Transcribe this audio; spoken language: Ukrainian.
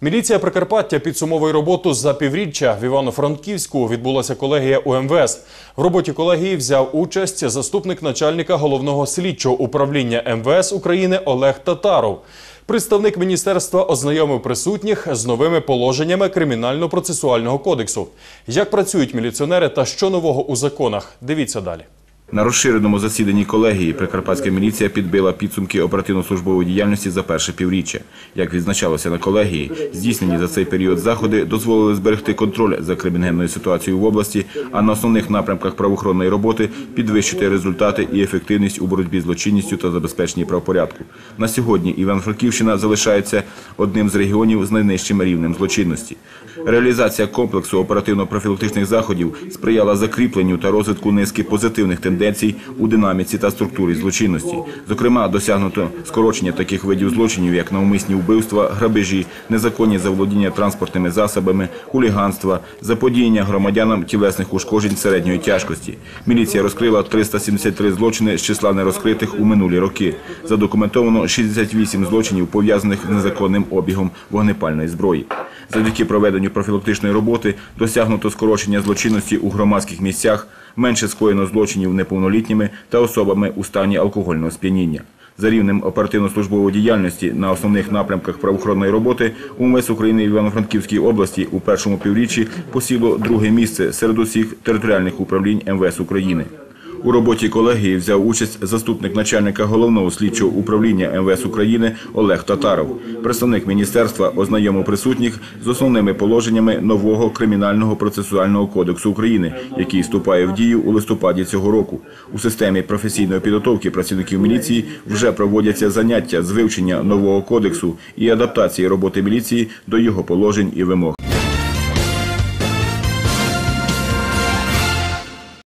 Міліція Прикарпаття підсумовує роботу за півріччя. В Івано-Франківську відбулася колегія УМВС. В роботі колегії взяв участь заступник начальника головного слідчого управління МВС України Олег Татаров. Представник міністерства ознайомив присутніх з новими положеннями кримінально-процесуального кодексу. Як працюють міліціонери та що нового у законах? Дивіться далі. На розширеному засіданні колегії Прикарпатська міліція підбила підсумки оперативно-службової діяльності за перше півріччя. Як відзначалося на колегії, здійснені за цей період заходи дозволили зберегти контроль за криміногенною ситуацією в області, а на основних напрямках правоохоронної роботи підвищити результати і ефективність у боротьбі з злочинністю та забезпеченні правопорядку. На сьогодні Івано-Франківщина залишається одним з регіонів з найнижчим рівнем злочинності. Реалізація комплексу оперативно-профілактичних заходів сприяла закріпленню та розвитку низки позитивних тенденцій у динаміці та структурі злочинності. Зокрема, досягнуто скорочення таких видів злочинів, як навмисні вбивства, грабежі, незаконні заволодіння транспортними засобами, хуліганства, заподіяння громадянам тілесних ушкоджень середньої тяжкості. Міліція розкрила 373 злочини з числа нерозкритих у минулі роки. Задокументовано 68 злочинів, пов'язаних з незаконним обігом вогнепальної зброї. Завдяки проведенню профілактичної роботи досягнуто скорочення злочинності у громадських місцях, менше скоєно злочинів неповнолітніми та особами у стані алкогольного сп'яніння. За рівнем оперативно-службової діяльності на основних напрямках правоохоронної роботи УМС України в Івано-Франківській області у першому півріччі посіло друге місце серед усіх територіальних управлінь МВС України. У роботі колегії взяв участь заступник начальника головного слідчого управління МВС України Олег Татаров. Представник міністерства ознайомив присутніх з основними положеннями нового кримінального процесуального кодексу України, який вступає в дію у листопаді цього року. У системі професійної підготовки працівників міліції вже проводяться заняття з вивчення нового кодексу і адаптації роботи міліції до його положень і вимог.